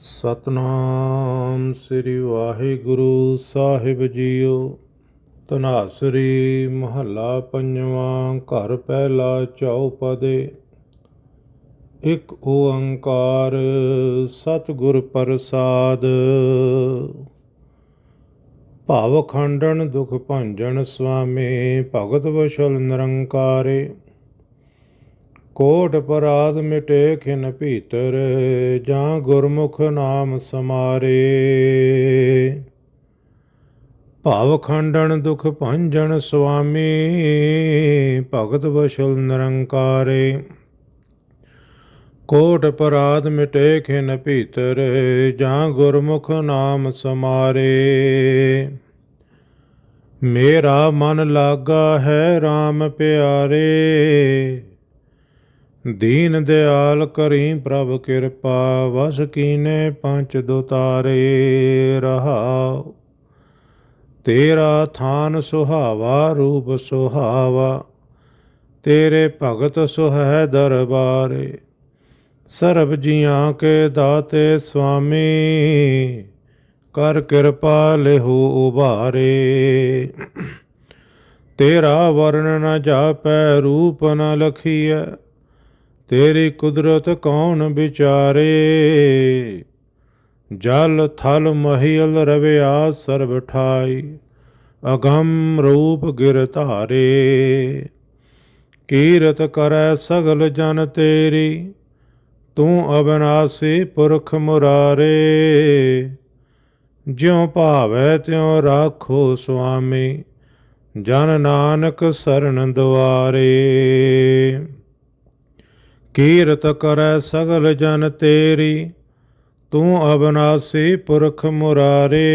ਸਤਨਾਮ ਸ੍ਰੀ ਵਾਹਿਗੁਰੂ ਸਾਹਿਬ ਜੀਓ। ਤਨਾਸਰੀ ਮਹੱਲਾ ਪੰਜਵਾਂ, ਘਰ ਪਹਿਲਾ ਚੌਪਦੇ। ਇੱਕ ਓੰਕਾਰ ਸਤਿਗੁਰ ਪ੍ਰਸਾਦ। ਭਾਵ ਖੰਡਨ ਦੁਖ ਭੰਜਨ ਸੁਆਮੀ ਭਗਤ ਵਸ਼ਲ ਨਿਰੰਕਾਰੇ। ਕੋਟ ਪਰਾਧ ਮਿਟੇ ਖਿਨ ਭੀਤਰ, ਜਾਂ ਗੁਰਮੁਖ ਨਾਮ ਸਮਾਰੇ। ਭਾਵ ਖੰਡਣ ਦੁਖ ਭੰਜਨ ਸੁਆਮੀ, ਭਗਤ ਵਸ਼ਲ ਨਿਰੰਕਾਰੇ। ਕੋਟ ਪਰਾਧ ਮਿਟੇ ਖਿਨ ਭੀਤਰ, ਜਾਂ ਗੁਰਮੁਖ ਨਾਮ ਸਮਾਰੇ। ਮੇਰਾ ਮਨ ਲਾਗਾ ਹੈ RAM ਪਿਆਰੇ ਦੀਨ ਦਿਆਲ ਕਰੀ ਪ੍ਰਭ ਕਿਰਪਾ, ਵਸ ਕੀਨੇ ਪੰਚ ਦੁਤਾਰੇ ਰਹਾਉ। ਤੇਰਾ ਥਾਨ ਸੁਹਾਵਾ, ਰੂਪ ਸੁਹਾਵਾ, ਤੇਰੇ ਭਗਤ ਸੁਹੈ ਦਰਬਾਰੇ। ਸਰਬ ਜੀਆਂ ਕੇ ਦਾਤੇ ਸੁਆਮੀ ਕਰ ਕਿਰਪਾ ਲਿਹੂ ਉਭਾਰੇ। ਤੇਰਾ ਵਰਣ ਨ ਜਾਪੈ, ਰੂਪ ਨ ਲਖੀਐ। ਤੇਰੀ ਕੁਦਰਤ ਕੌਣ ਵਿਚਾਰੇ? ਜਲ ਥਲ ਮਹੀਲ ਰਵਿਆ ਸਰਬ ਠਾਈ, ਅਗੰਮ ਰੂਪ ਗਿਰ ਧਾਰੇ। ਕੀਰਤ ਕਰੈ ਸਗਲ ਜਨ ਤੇਰੀ, ਤੂੰ ਅਬਨਾਸੀ ਪੁਰਖ ਮੁਰਾਰੇ। ਜਿਉ ਭਾਵੈ ਤਿਉ ਰਾਖੋ ਸੁਆਮੀ, ਜਨ ਨਾਨਕ ਸਰਨ ਦੁਆਰੇ। ਕੀਰਤ ਕਰੈ ਸਗਲ ਜਨ ਤੇਰੀ, ਤੂੰ ਅਬਨਾਸੀ ਪੁਰਖ ਮੁਰਾਰੇ।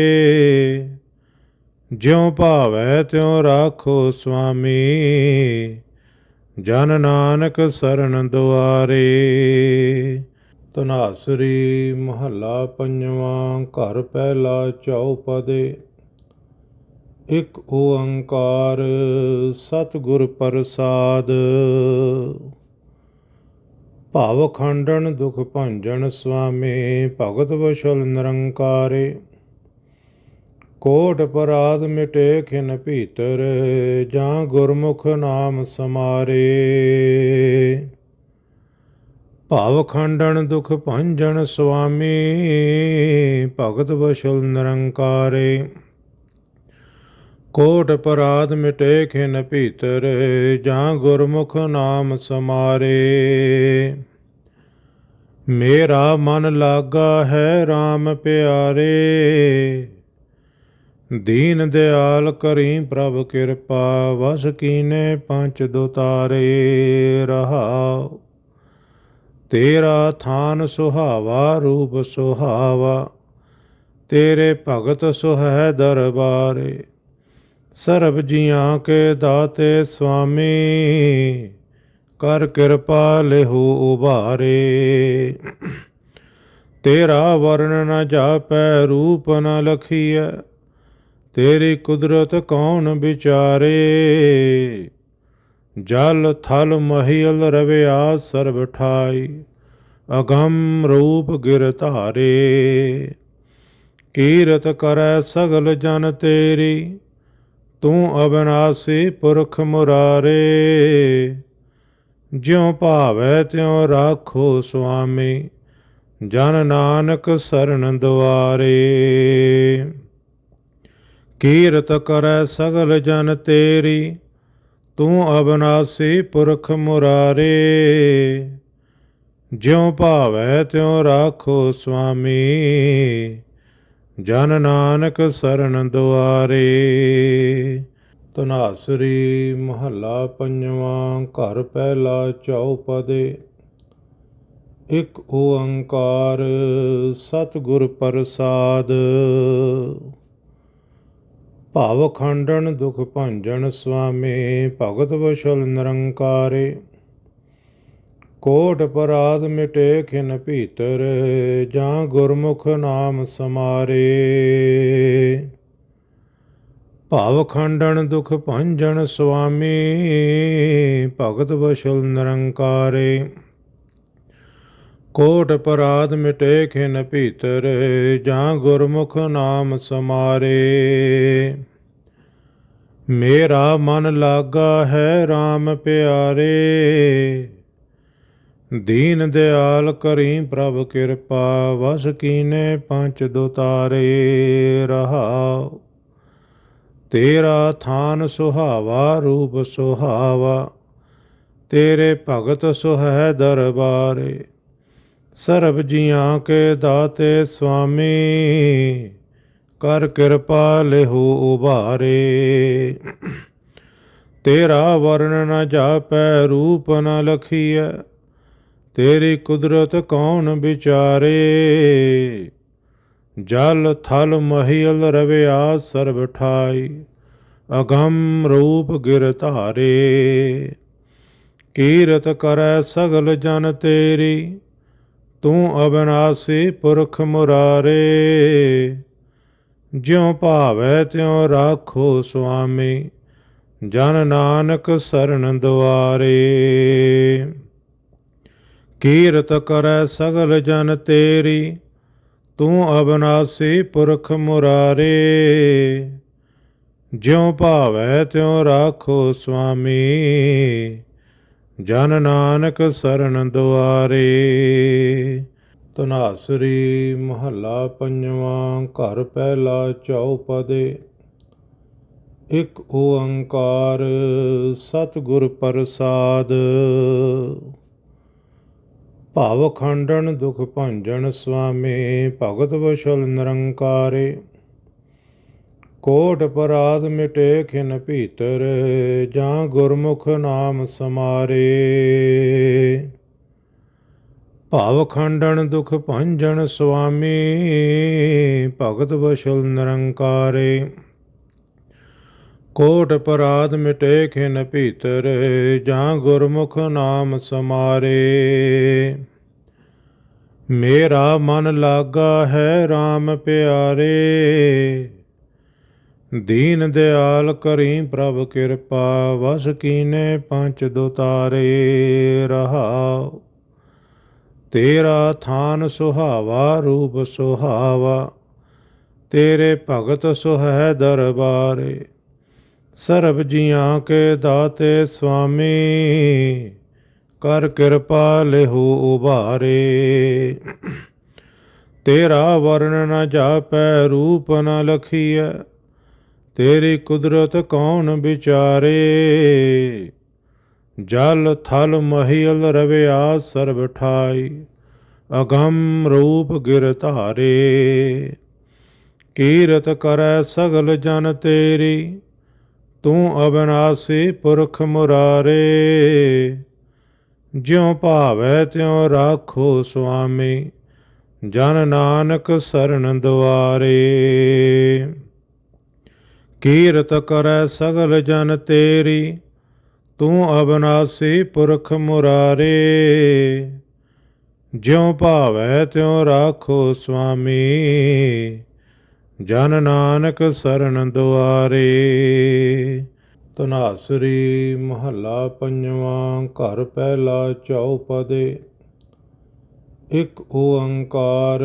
ਜਿਉ ਭਾਵੈ ਤਿਉ ਰਾਖੋ ਸੁਆਮੀ, ਜਨ ਨਾਨਕ ਸਰਨ ਦੁਆਰੇ। ਤਨਾਸਰੀ ਮਹੱਲਾ ਪੰਜਵਾਂ, ਘਰ ਪਹਿਲਾ ਚੌਪਦੇ। ਇੱਕ ਓੰਕਾਰ ਸਤਿਗੁਰ ਪ੍ਰਸਾਦ। ਭਾਵ ਖੰਡਨ, ਦੁਖ ਭੰਜਨ ਸੁਆਮੀ, ਭਗਤ ਵਸ਼ਲ ਨਿਰੰਕਾਰੇ। ਕੋਟ ਪਰਾਧ ਮਿਟੇ ਖਿਨ ਭੀਤਰ, ਜਾਂ ਗੁਰਮੁਖ ਨਾਮ ਸਮਾਰੇ। ਭਾਵ ਖੰਡਨ, ਦੁਖ ਭੰਜਨ ਸੁਆਮੀ, ਭਗਤ ਵਸ਼ਲ ਨਿਰੰਕਾਰੇ। ਕੋਟ ਪਰਾਧ ਮਿਟੇ ਖਿਨ ਭੀਤਰ, ਜਾਂ ਗੁਰਮੁਖ ਨਾਮ ਸਮਾਰੇ। ਮੇਰਾ ਮਨ ਲਾਗਾ ਹੈ RAM ਪਿਆਰੇ। ਦੀਨ ਦਿਆਲ ਕਰੀ ਪ੍ਰਭ ਕਿਰਪਾ, ਵਸ ਕੀਨੇ ਪੰਚ ਦੁਤਾਰੇ। ਰਹਾਉ, ਤੇਰਾ ਥਾਨ ਸੁਹਾਵਾ, ਰੂਪ ਸੁਹਾਵਾ। ਤੇਰੇ ਭਗਤ ਸੁਹੈ ਦਰਬਾਰੇ। ਸਰਬ ਜੀਆਂ ਕੇ ਦਾਤੇ ਸੁਆਮੀ ਕਰ ਕਿਰਪਾ ਲਿਹੂ ਉਭਾਰੇ। ਤੇਰਾ ਵਰਣ ਨ ਜਾਪੈ, ਰੂਪ ਨ ਲਖੀਐ, ਤੇਰੀ ਕੁਦਰਤ ਕੌਣ ਵਿਚਾਰੇ? ਜਲ ਥਲ ਮਹੀਲ ਰਵਿਆ ਸਰਬ ਠਾਈ, ਅਗੰਮ ਰੂਪ ਗਿਰ ਧਾਰੇ। ਕੀਰਤ ਕਰੈ ਸਗਲ ਜਨ ਤੇਰੀ ਤੂੰ ਅਬਨਾਸੀ ਪੁਰਖ ਮੁਰਾਰੇ, ਜਿਉ ਭਾਵੈ ਤਿਉ ਰਾਖੋ ਸੁਆਮੀ, ਜਨ ਨਾਨਕ ਸਰਣ ਦੁਆਰੇ। ਕੀਰਤ ਕਰੈ ਸਗਲ ਜਨ ਤੇਰੀ, ਤੂੰ ਅਬਨਾਸੀ ਪੁਰਖ ਮੁਰਾਰੇ, ਜਿਉ ਭਾਵੈ ਤਿਉ ਰਾਖੋ ਸੁਆਮੀ। ਜਨ ਨਾਨਕ ਸਰਨ ਦੁਆਰੇ। ਤਨਾਸਰੀ ਮਹੱਲਾ ਪੰਜਵਾਂ, ਘਰ ਪਹਿਲਾ ਚੌਪਦੇ। ਇੱਕ ਓੰਕਾਰ ਸਤਿਗੁਰ ਪ੍ਰਸਾਦ। ਭਾਵ ਖੰਡਨ ਦੁਖ ਭੰਜਨ ਸੁਆਮੀ, ਭਗਤ ਵਸ਼ਲ ਨਿਰੰਕਾਰੇ। ਕੋਟ ਪਰਾਧ ਮਿਟੇ ਖਿਨ ਭੀਤਰ, ਜਾਂ ਗੁਰਮੁਖ ਨਾਮ ਸਮਾਰੇ। ਭਾਵ ਖੰਡਣ ਦੁਖ ਭੰਜਨ ਸੁਆਮੀ, ਭਗਤ ਵਸ਼ਲ ਨਿਰੰਕਾਰੇ। ਕੋਟ ਪਰਾਧ ਮਿਟੇ ਖਿਨ ਭੀਤਰ, ਜਾਂ ਗੁਰਮੁਖ ਨਾਮ ਸਮਾਰੇ। ਮੇਰਾ ਮਨ ਲਾਗਾ ਹੈ RAM ਪਿਆਰੇ ਦੀਨ ਦਿਆਲ ਕਰੀ ਪ੍ਰਭ ਕਿਰਪਾ, ਵਸ ਕੀਨੇ ਪੰਚ ਦੁਤਾਰੇ ਰਹਾਉ। ਤੇਰਾ ਥਾਨ ਸੁਹਾਵਾ, ਰੂਪ ਸੁਹਾਵਾ, ਤੇਰੇ ਭਗਤ ਸੁਹੈ ਦਰਬਾਰੇ। ਸਰਬ ਜੀਆਂ ਕੇ ਦਾਤੇ ਸੁਆਮੀ ਕਰ ਕਿਰਪਾ ਲਿਹੂ ਉਭਾਰੇ। ਤੇਰਾ ਵਰਣ ਨ ਜਾਪੈ, ਰੂਪ ਨ ਲਖੀਐ। ਤੇਰੀ ਕੁਦਰਤ ਕੌਣ ਵਿਚਾਰੇ? ਜਲ ਥਲ ਮਹੀਲ ਰਵਿਆ ਸਰਬ ਠਾਈ, ਅਗੰਮ ਰੂਪ ਗਿਰ ਧਾਰੇ। ਕੀਰਤ ਕਰੈ ਸਗਲ ਜਨ ਤੇਰੀ, ਤੂੰ ਅਬਨਾਸੀ ਪੁਰਖ ਮੁਰਾਰੇ। ਜਿਉ ਭਾਵੈ ਤਿਉ ਰਾਖੋ ਸੁਆਮੀ, ਜਨ ਨਾਨਕ ਸਰਨ ਦੁਆਰੇ। ਕੀਰਤ ਕਰੈ ਸਗਲ ਜਨ ਤੇਰੀ, ਤੂੰ ਅਬਨਾਸੀ ਪੁਰਖ ਮੁਰਾਰੇ। ਜਿਉ ਭਾਵੈ ਤਿਉ ਰਾਖੋ ਸੁਆਮੀ, ਜਨ ਨਾਨਕ ਸਰਨ ਦੁਆਰੇ। ਤਨਾਸਰੀ ਮਹੱਲਾ ਪੰਜਵਾਂ, ਘਰ ਪਹਿਲਾ ਚੌਪਦੇ। ਇਕ ਓੰਕਾਰ ਸਤਿਗੁਰ ਪ੍ਰਸਾਦ। ਭਾਵ ਖੰਡਨ, ਦੁਖ ਭੰਜਨ ਸੁਆਮੀ ਭਗਤ ਵਸ਼ਲ ਨਿਰੰਕਾਰੇ। ਕੋਟ ਪਰਾਧ ਮਿਟੇ ਖਿਨ ਭੀਤਰ, ਜਾਂ ਗੁਰਮੁਖ ਨਾਮ ਸਮਾਰੇ। ਭਾਵ ਖੰਡਨ, ਦੁਖ ਭੰਜਨ ਸੁਆਮੀ ਭਗਤ ਵਸ਼ਲ ਨਿਰੰਕਾਰੇ। ਕੋਟ ਪਰਾਧ ਮਿਟੇ ਖਿਨ ਭੀਤਰ, ਜਾਂ ਗੁਰਮੁਖ ਨਾਮ ਸਮਾਰੇ। ਮੇਰਾ ਮਨ ਲਾਗਾ ਹੈ RAM ਪਿਆਰੇ। ਦੀਨ ਦਿਆਲ ਕਰੀ ਪ੍ਰਭ ਕਿਰਪਾ, ਵਸ ਕੀਨੇ ਪੰਚ ਦੁਤਾਰੇ, ਰਹਾਉ। ਤੇਰਾ ਥਾਨ ਸੁਹਾਵਾ, ਰੂਪ ਸੁਹਾਵਾ, ਤੇਰੇ ਭਗਤ ਸੁਹੈ ਦਰਬਾਰੇ। ਸਰਬ ਜੀਆਂ ਕੇ ਦਾਤੇ ਸੁਆਮੀ ਕਰ ਕਿਰਪਾ ਲਿਹੂ ਉਭਾਰੇ। ਤੇਰਾ ਵਰਣ ਨ ਜਾਪੈ, ਰੂਪ ਨ ਲਖੀਐ, ਤੇਰੀ ਕੁਦਰਤ ਕੌਣ ਵਿਚਾਰੇ? ਜਲ ਥਲ ਮਹੀਲ ਰਵਿਆ ਸਰਬ ਠਾਈ, ਅਗੰਮ ਰੂਪ ਗਿਰ ਧਾਰੇ। ਕੀਰਤ ਕਰੈ ਸਗਲ ਜਨ ਤੇਰੀ ਤੂੰ ਅਬਨਾਸੀ ਪੁਰਖ ਮੁਰਾਰੇ, ਜਿਉ ਭਾਵੈ ਤਿਉ ਰਾਖੋ ਸੁਆਮੀ, ਜਨ ਨਾਨਕ ਸਰਣ ਦੁਆਰੇ। ਕੀਰਤ ਕਰੈ ਸਗਲ ਜਨ ਤੇਰੀ, ਤੂੰ ਅਬਨਾਸੀ ਪੁਰਖ ਮੁਰਾਰੇ, ਜਿਉ ਭਾਵੈ ਤਿਉ ਰਾਖੋ ਸੁਆਮੀ। ਜਨ ਨਾਨਕ ਸਰਨ ਦੁਆਰੇ। ਤਨਾਸਰੀ ਮਹੱਲਾ ਪੰਜਵਾਂ, ਘਰ ਪਹਿਲਾ ਚੌਪਦੇ। ਇਕ ਓੰਕਾਰ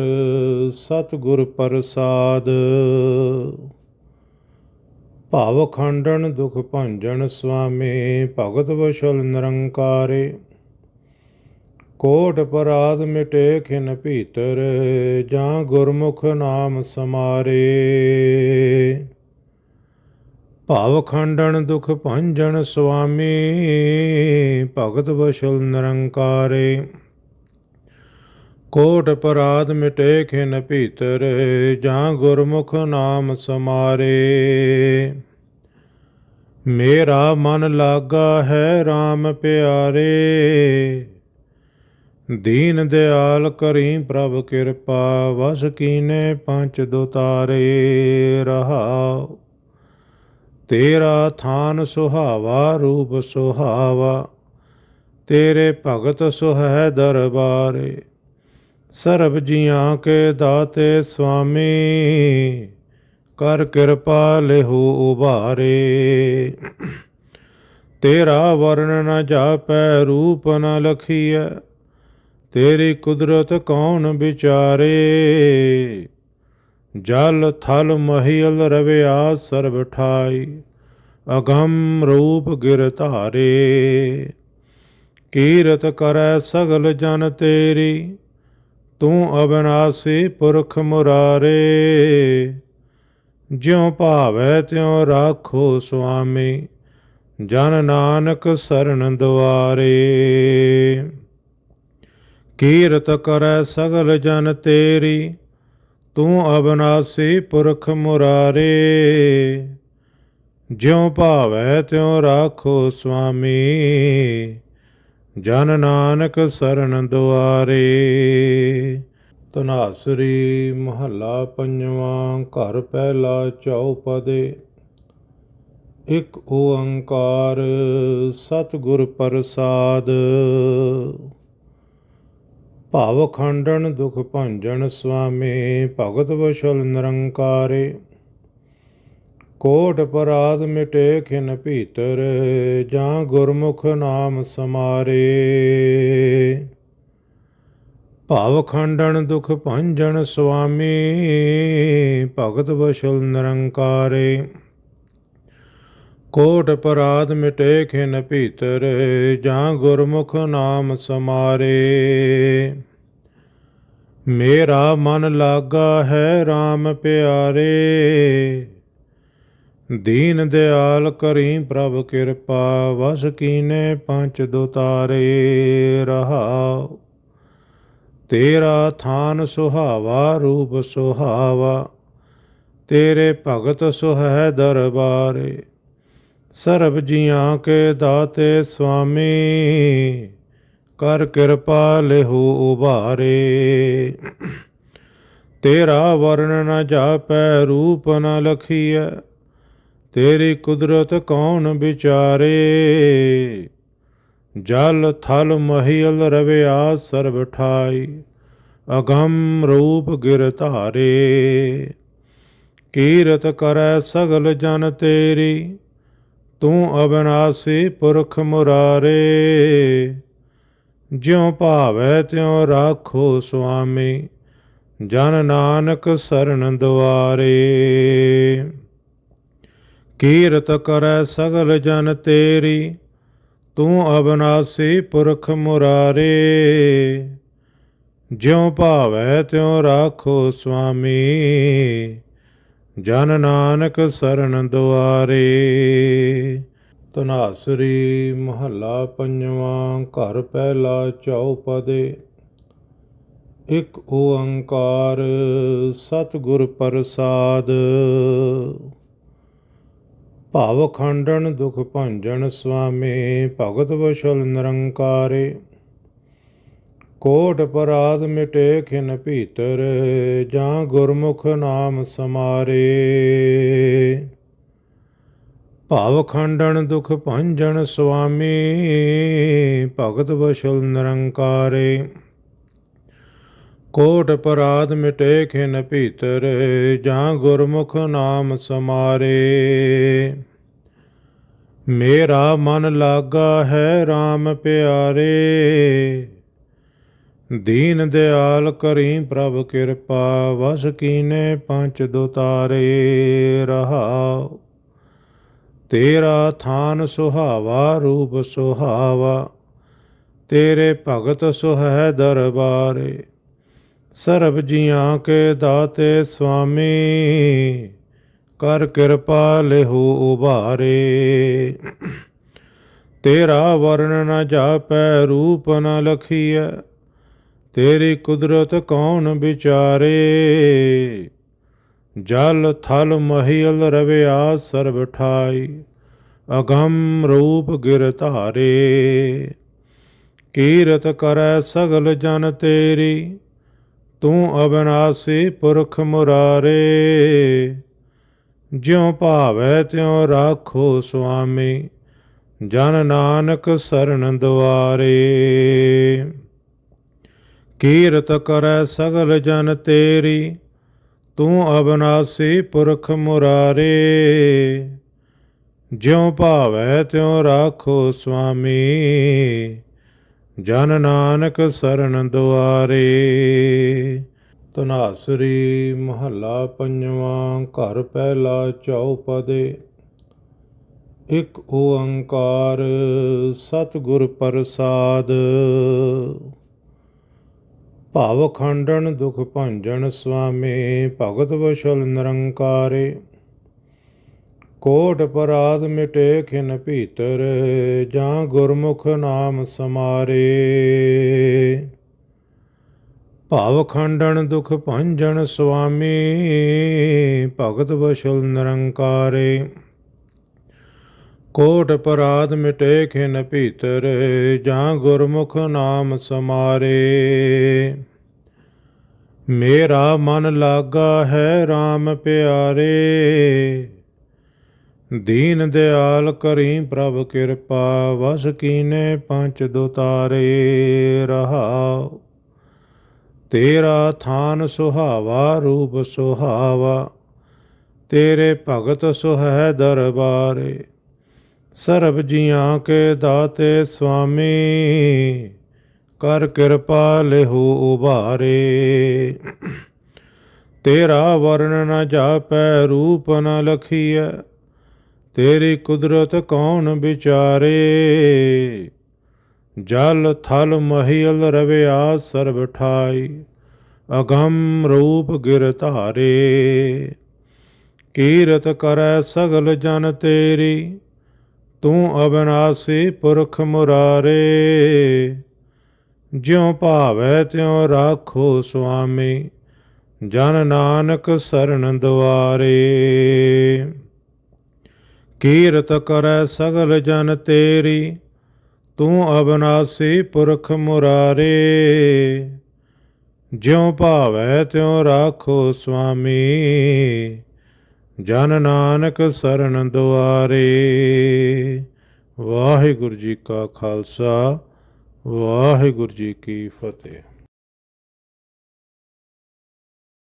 ਸਤਿਗੁਰ ਪ੍ਰਸਾਦ। ਭਾਵ ਖੰਡਨ ਦੁਖ ਭੰਜਨ ਸੁਆਮੀ ਭਗਤ ਵਸ਼ਲ ਨਿਰੰਕਾਰੇ। ਕੋਟ ਪਰਾਧ ਮਿਟੇ ਖਿਨ ਭੀਤਰ, ਜਾਂ ਗੁਰਮੁਖ ਨਾਮ ਸਮਾਰੇ। ਭਾਵ ਖੰਡਣ ਦੁਖ ਭੰਜਨ ਸੁਆਮੀ, ਭਗਤ ਵਸ਼ਲ ਨਿਰੰਕਾਰੇ। ਕੋਟ ਪਰਾਧ ਮਿਟੇ ਖਿਨ ਭੀਤਰ, ਜਾਂ ਗੁਰਮੁਖ ਨਾਮ ਸਮਾਰੇ। ਮੇਰਾ ਮਨ ਲਾਗਾ ਹੈ RAM ਪਿਆਰੇ। ਦੀਨ ਦਿਆਲ ਕਰੀ ਪ੍ਰਭ ਕਿਰਪਾ, ਵਸ ਕੀਨੇ ਪੰਚ ਦੁਤਾਰੇ ਰਹਾਉ। ਤੇਰਾ ਥਾਨ ਸੁਹਾਵਾ, ਰੂਪ ਸੁਹਾਵਾ। ਤੇਰੇ ਭਗਤ ਸੁਹੈ ਦਰਬਾਰੇ। ਸਰਬ ਜੀਆਂ ਕੇ ਦਾਤੇ ਸੁਆਮੀ ਕਰ ਕਿਰਪਾ ਲਿਹੂ ਉਭਾਰੇ। ਤੇਰਾ ਵਰਣ ਨ ਜਾਪੈ, ਰੂਪ ਨ ਲਖੀਐ। ਤੇਰੀ ਕੁਦਰਤ ਕੌਣ ਵਿਚਾਰੇ? ਜਲ ਥਲ ਮਹੀਲ ਰਵਿਆ ਸਰਬ ਠਾਈ, ਅਗੰਮ ਰੂਪ ਗਿਰ ਧਾਰੇ। ਕੀਰਤ ਕਰੈ ਸਗਲ ਜਨ ਤੇਰੀ, ਤੂੰ ਅਬਨਾਸੀ ਪੁਰਖ ਮੁਰਾਰੇ। ਜਿਉ ਭਾਵੈ ਤਿਉ ਰਾਖੋ ਸੁਆਮੀ, ਜਨ ਨਾਨਕ ਸਰਣ ਦੁਆਰੇ। ਕੀਰਤ ਕਰੈ ਸਗਲ ਜਨ ਤੇਰੀ, ਤੂੰ ਅਬਨਾਸੀ ਪੁਰਖ ਮੁਰਾਰੇ। ਜਿਉ ਭਾਵੈ ਤਿਉ ਰਾਖੋ ਸੁਆਮੀ ਜਨ ਨਾਨਕ ਸਰਨ ਦੁਆਰੇ। ਤਨਾਸਰੀ ਮਹੱਲਾ ਪੰਜਵਾਂ, ਘਰ ਪਹਿਲਾ ਚੌਪਦੇ। ਇਕ ਓੰਕਾਰ ਸਤਿਗੁਰ ਪ੍ਰਸਾਦ। ਭਾਵ ਖੰਡਨ, ਦੁਖ ਭੰਜਨ ਸੁਆਮੀ, ਭਗਤ ਵਸ਼ਲ ਨਿਰੰਕਾਰੇ। ਕੋਟ ਪਰਾਧ ਮਿਟੇ ਖਿਨ ਭੀਤਰ, ਜਾਂ ਗੁਰਮੁਖ ਨਾਮ ਸਮਾਰੇ। ਭਾਵ ਖੰਡਨ, ਦੁਖ ਭੰਜਨ ਸੁਆਮੀ, ਭਗਤ ਵਸ਼ਲ ਨਿਰੰਕਾਰੇ। ਕੋਟ ਪਰਾਧ ਮਿਟੇ ਖਿਨ ਭੀਤਰ, ਜਾਂ ਗੁਰਮੁਖ ਨਾਮ ਸਮਾਰੇ। ਮੇਰਾ ਮਨ ਲਾਗਾ ਹੈ RAM ਪਿਆਰੇ। ਦੀਨ ਦਿਆਲ ਕਰੀ ਪ੍ਰਭ ਕਿਰਪਾ, ਵਸ ਕੀਨੇ ਪੰਚ ਦੁਤਾਰੇ। ਰਹਾਉ, ਤੇਰਾ ਥਾਨ ਸੁਹਾਵਾ, ਰੂਪ ਸੁਹਾਵਾ। ਤੇਰੇ ਭਗਤ ਸੁਹੈ ਦਰਬਾਰੇ। ਸਰਬ ਜੀਆਂ ਕੇ ਦਾਤੇ ਸੁਆਮੀ ਕਰ ਕਿਰਪਾ ਲਿਹੂ ਉਭਾਰੇ। ਤੇਰਾ ਵਰਣ ਨ ਜਾਪੈ, ਰੂਪ ਨ ਲਖੀਐ, ਤੇਰੀ ਕੁਦਰਤ ਕੌਣ ਵਿਚਾਰੇ? ਜਲ ਥਲ ਮਹੀਲ ਰਵਿਆ ਸਰਬ ਠਾਈ, ਅਗੰਮ ਰੂਪ ਗਿਰ ਧਾਰੇ। ਕੀਰਤ ਕਰੈ ਸਗਲ ਜਨ ਤੇਰੀ ਤੂੰ ਅਬਨਾਸੀ ਪੁਰਖ ਮੁਰਾਰੇ, ਜਿਉ ਭਾਵੈ ਤਿਉ ਰਾਖੋ ਸੁਆਮੀ, ਜਨ ਨਾਨਕ ਸਰਣ ਦੁਆਰੇ। ਕੀਰਤ ਕਰੈ ਸਗਲ ਜਨ ਤੇਰੀ, ਤੂੰ ਅਬਨਾਸੀ ਪੁਰਖ ਮੁਰਾਰੇ, ਜਿਉ ਭਾਵੈ ਤਿਉ ਰਾਖੋ ਸੁਆਮੀ। ਜਨ ਨਾਨਕ ਸਰਣ ਦੁਆਰੇ। ਤਨਾਸਰੀ ਮਹੱਲਾ ਪੰਜਵਾਂ, ਘਰ ਪਹਿਲਾ ਚੌਪਦੇ। ਇਕ ਓੰਕਾਰ ਸਤਿਗੁਰ ਪ੍ਰਸਾਦ। ਭਾਵ ਖੰਡਨ ਦੁਖ ਭੰਜਨ ਸੁਆਮੀ, ਭਗਤ ਵਸ਼ਲ ਨਿਰੰਕਾਰੇ। ਕੋਟ ਪਰਾਧ ਮਿਟੇ ਖਿਨ ਭੀਤਰ, ਜਾਂ ਗੁਰਮੁਖ ਨਾਮ ਸਮਾਰੇ। ਭਾਵ ਖੰਡਣ ਦੁਖ ਭੰਜਨ ਸੁਆਮੀ, ਭਗਤ ਵਸ਼ਲ ਨਿਰੰਕਾਰੇ। ਕੋਟ ਪਰਾਧ ਮਿਟੇ ਖਿਨ ਭੀਤਰ, ਜਾਂ ਗੁਰਮੁਖ ਨਾਮ ਸਮਾਰੇ। ਮੇਰਾ ਮਨ ਲਾਗਾ ਹੈ RAM ਪਿਆਰੇ ਦੀਨ ਦਿਆਲ ਕਰੀ ਪ੍ਰਭ ਕਿਰਪਾ, ਵਸ ਕੀਨੇ ਪੰਚ ਦੁਤਾਰੇ ਰਹਾਉ। ਤੇਰਾ ਥਾਨ ਸੁਹਾਵਾ, ਰੂਪ ਸੁਹਾਵਾ। ਤੇਰੇ ਭਗਤ ਸੁਹੈ ਦਰਬਾਰੇ। ਸਰਬ ਜੀਆਂ ਕੇ ਦਾਤੇ ਸੁਆਮੀ ਕਰ ਕਿਰਪਾ ਲਿਹੂ ਉਭਾਰੇ। ਤੇਰਾ ਵਰਣ ਨ ਜਾਪੈ, ਰੂਪ ਨ ਲਖੀਐ। ਤੇਰੀ ਕੁਦਰਤ ਕੌਣ ਵਿਚਾਰੇ? ਜਲ ਥਲ ਮਹੀਲ ਰਵਿਆ ਸਰਬ ਠਾਈ, ਅਗੰਮ ਰੂਪ ਗਿਰ ਧਾਰੇ। ਕੀਰਤ ਕਰੈ ਸਗਲ ਜਨ ਤੇਰੀ, ਤੂੰ ਅਬਨਾਸੀ ਪੁਰਖ ਮੁਰਾਰੇ। ਜਿਉ ਭਾਵੈ ਤਿਉ ਰਾਖੋ ਸੁਆਮੀ, ਜਨ ਨਾਨਕ ਸਰਣ ਦੁਆਰੇ। ਕੀਰਤ ਕਰੈ ਸਗਲ ਜਨ ਤੇਰੀ, ਤੂੰ ਅਬਨਾਸੀ ਪੁਰਖ ਮੁਰਾਰੇ। ਜਿਉ ਭਾਵੈ ਤਿਉ ਰਾਖੋ ਸੁਆਮੀ ਜਨ ਨਾਨਕ ਸਰਨ ਦੁਆਰੇ। ਤਨਾਸਰੀ ਮਹੱਲਾ ਪੰਜਵਾਂ, ਘਰ ਪਹਿਲਾ ਚੌਪਦੇ। ਇੱਕ ਓੰਕਾਰ ਸਤਿਗੁਰ ਪ੍ਰਸਾਦ। ਭਾਵ ਖੰਡਨ, ਦੁਖ ਭੰਜਨ ਸੁਆਮੀ, ਭਗਤ ਵਸ਼ਲ ਨਿਰੰਕਾਰੇ। ਕੋਟ ਪਰਾਧ ਮਿਟੇ ਖਿਨ ਭੀਤਰ, ਜਾਂ ਗੁਰਮੁਖ ਨਾਮ ਸਮਾਰੇ। ਭਾਵ ਖੰਡਨ, ਦੁਖ ਭੰਜਨ ਸੁਆਮੀ, ਭਗਤ ਵਸ਼ਲ ਨਿਰੰਕਾਰੇ। ਕੋਟ ਪਰਾਧ ਮਿਟੇ ਖਿਨ ਭੀਤਰ, ਜਾਂ ਗੁਰਮੁਖ ਨਾਮ ਸਮਾਰੇ। ਮੇਰਾ ਮਨ ਲਾਗਾ ਹੈ RAM ਪਿਆਰੇ। ਦੀਨ ਦਿਆਲ ਕਰੀ ਪ੍ਰਭ ਕਿਰਪਾ, ਵਸ ਕੀਨੇ ਪੰਚ ਦੁਤਾਰੇ। ਰਹਾਉ, ਤੇਰਾ ਥਾਨ ਸੁਹਾਵਾ, ਰੂਪ ਸੁਹਾਵਾ, ਤੇਰੇ ਭਗਤ ਸੁਹੈ ਦਰਬਾਰੇ। ਸਰਬ ਜੀਆਂ ਕੇ ਦਾਤੇ ਸੁਆਮੀ ਕਰ ਕਿਰਪਾ ਲਿਹੂ ਉਭਾਰੇ। ਤੇਰਾ ਵਰਨ ਨ ਜਾਪੈ, ਰੂਪ ਨ ਲਖੀਐ, ਤੇਰੀ ਕੁਦਰਤ ਕੌਣ ਵਿਚਾਰੇ? ਜਲ ਥਲ ਮਹੀਲ ਰਵਿਆ ਸਰਬ ਠਾਈ, ਅਗੰਮ ਰੂਪ ਗਿਰ ਧਾਰੇ। ਕੀਰਤ ਕਰੈ ਸਗਲ ਜਨ ਤੇਰੀ ਤੂੰ ਅਬਨਾਸੀ ਪੁਰਖ ਮੁਰਾਰੇ, ਜਿਉ ਭਾਵੈ ਤਿਉ ਰਾਖੋ ਸੁਆਮੀ, ਜਨ ਨਾਨਕ ਸਰਣ ਦੁਆਰੇ। ਕੀਰਤ ਕਰੈ ਸਗਲ ਜਨ ਤੇਰੀ, ਤੂੰ ਅਬਨਾਸੀ ਪੁਰਖ ਮੁਰਾਰੇ, ਜਿਉ ਭਾਵੈ ਤਿਉ ਰਾਖੋ ਸੁਆਮੀ। ਜਨ ਨਾਨਕ ਸਰਣ ਦੁਆਰੇ। ਵਾਹਿਗੁਰੂ ਜੀ ਕਾ ਖਾਲਸਾ ਵਾਹਿਗੁਰੂ ਜੀ ਕੀ ਫਤਿਹ।